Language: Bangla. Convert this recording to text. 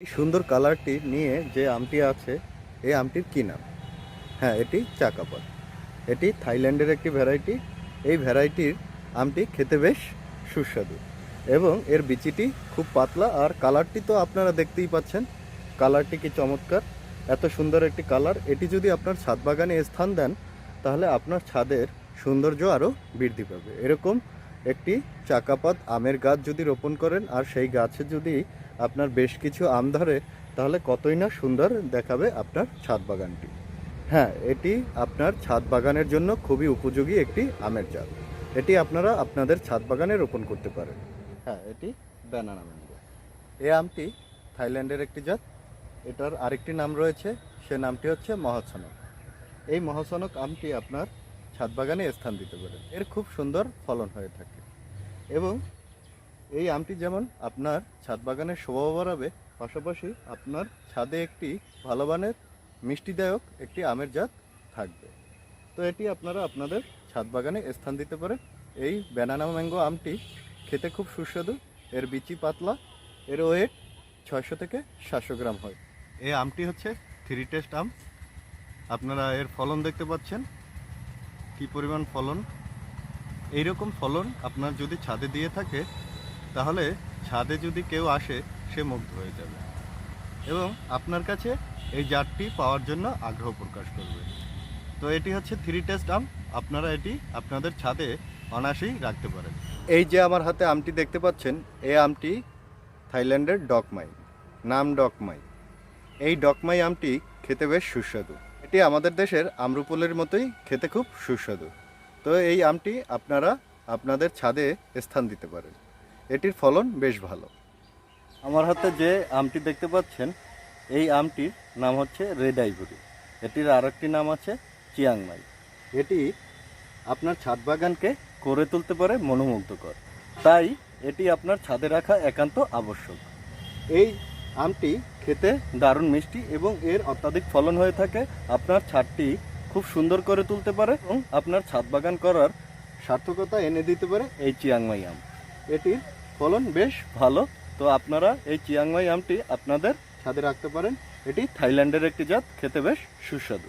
সুন্দর কালারটি নিয়ে যে আমটি আছে, এই আমটির কী নাম? হ্যাঁ এটি চাকাপাত এটি থাইল্যান্ডের একটি ভ্যারাইটি। এই ভ্যারাইটির আমটি খেতে বেশ সুস্বাদু এবং এর বিচিটি খুব পাতলা। আর কালারটি তো আপনারা দেখতেই পাচ্ছেন। কালারটি কি চমৎকার? এত সুন্দর একটি কালার। এটি যদি আপনার ছাদ বাগানে স্থান দেন, তাহলে আপনার ছাদের সৌন্দর্য আরও বৃদ্ধি পাবে। এরকম একটি চাকাপাত আমের গাছ যদি রোপণ করেন, আর সেই গাছে যদি আপনার বেশ কিছু আম ধরে তাহলে কতই না সুন্দর দেখাবে আপনার ছাদ বাগানটি। হ্যাঁ এটি আপনার ছাদ বাগানের জন্য খুবই উপযোগী একটি আমের জাত। এটি আপনারা আপনাদের ছাদ বাগানে রোপণ করতে পারেন। হ্যাঁ এটি ব্যানানা ম্যাঙ্গো এই আমটি থাইল্যান্ডের একটি জাত। এটার আরেকটি নাম রয়েছে, সে নামটি হচ্ছে মহাসনক। এই মহাসনক আমটি আপনার ছাদ বাগানে স্থান দিতে পারেন এর খুব সুন্দর ফলন হয়ে থাকে। এবং এই আমটি যেমন আপনার ছাদ বাগানের শোভা বাড়াবে, পাশাপাশি আপনার ছাদে একটি ভালো মানের মিষ্টিদায়ক একটি আমের জাত থাকবে। তো এটি আপনারা আপনাদের ছাদ বাগানে স্থান দিতে পারেন। এই ব্যানানা ম্যাঙ্গো আমটি খেতে খুব সুস্বাদু, এর বিচি পাতলা, এর ওয়েট ছয়শো থেকে সাতশো গ্রাম হয়। এই আমটি হচ্ছে থ্রি টেস্ট আম। আপনারা এর ফলন দেখতে পাচ্ছেন, কি পরিমাণ ফলন। এইরকম ফলন আপনার যদি ছাদে দিয়ে থাকে তাহলে ছাদে যদি কেউ আসে, সে মুগ্ধ হয়ে যাবে। এবং আপনার কাছে এই জাতটি পাওয়ার জন্য আগ্রহ প্রকাশ করবে। তো এটি হচ্ছে থ্রি টেস্ট আম। আপনারা এটি আপনাদের ছাদে অনায়াসেই রাখতে পারেন। এই যে আমার হাতে আমটি দেখতে পাচ্ছেন, এই আমটি থাইল্যান্ডের ডকমাই নাম ডকমাই এই ডকমাই আমটি খেতে বেশ সুস্বাদু। এটি আমাদের দেশের আমরুপলের মতোই খেতে খুব সুস্বাদু। তো এই আমটি আপনারা আপনাদের ছাদে স্থান দিতে পারেন। এটির ফলন বেশ ভালো। আমার হাতে যে আমটি দেখতে পাচ্ছেন, এই আমটির নাম হচ্ছে রেড আইভরি। এটির আরেকটি নাম আছে চিয়াংমাই এটি আপনার ছাদ বাগানকে করে তুলতে পারে মনোমুগ্ধকর। তাই এটি আপনার ছাদে রাখা একান্ত আবশ্যক। এই আমটি খেতে দারুণ মিষ্টি এবং এর অত্যাধিক ফলন হয়ে থাকে। আপনার ছাদটি খুব সুন্দর করে তুলতে পারে এবং আপনার ছাদ বাগান করার সার্থকতা এনে দিতে পারে এই চিয়াংমাই আম। এটির ফলন বেশ ভালো। তো আপনারা এই চিয়াংমাই আমটি আপনাদের ছাদে রাখতে পারেন। এটি থাইল্যান্ডের একটি জাত, খেতে বেশ সুস্বাদু।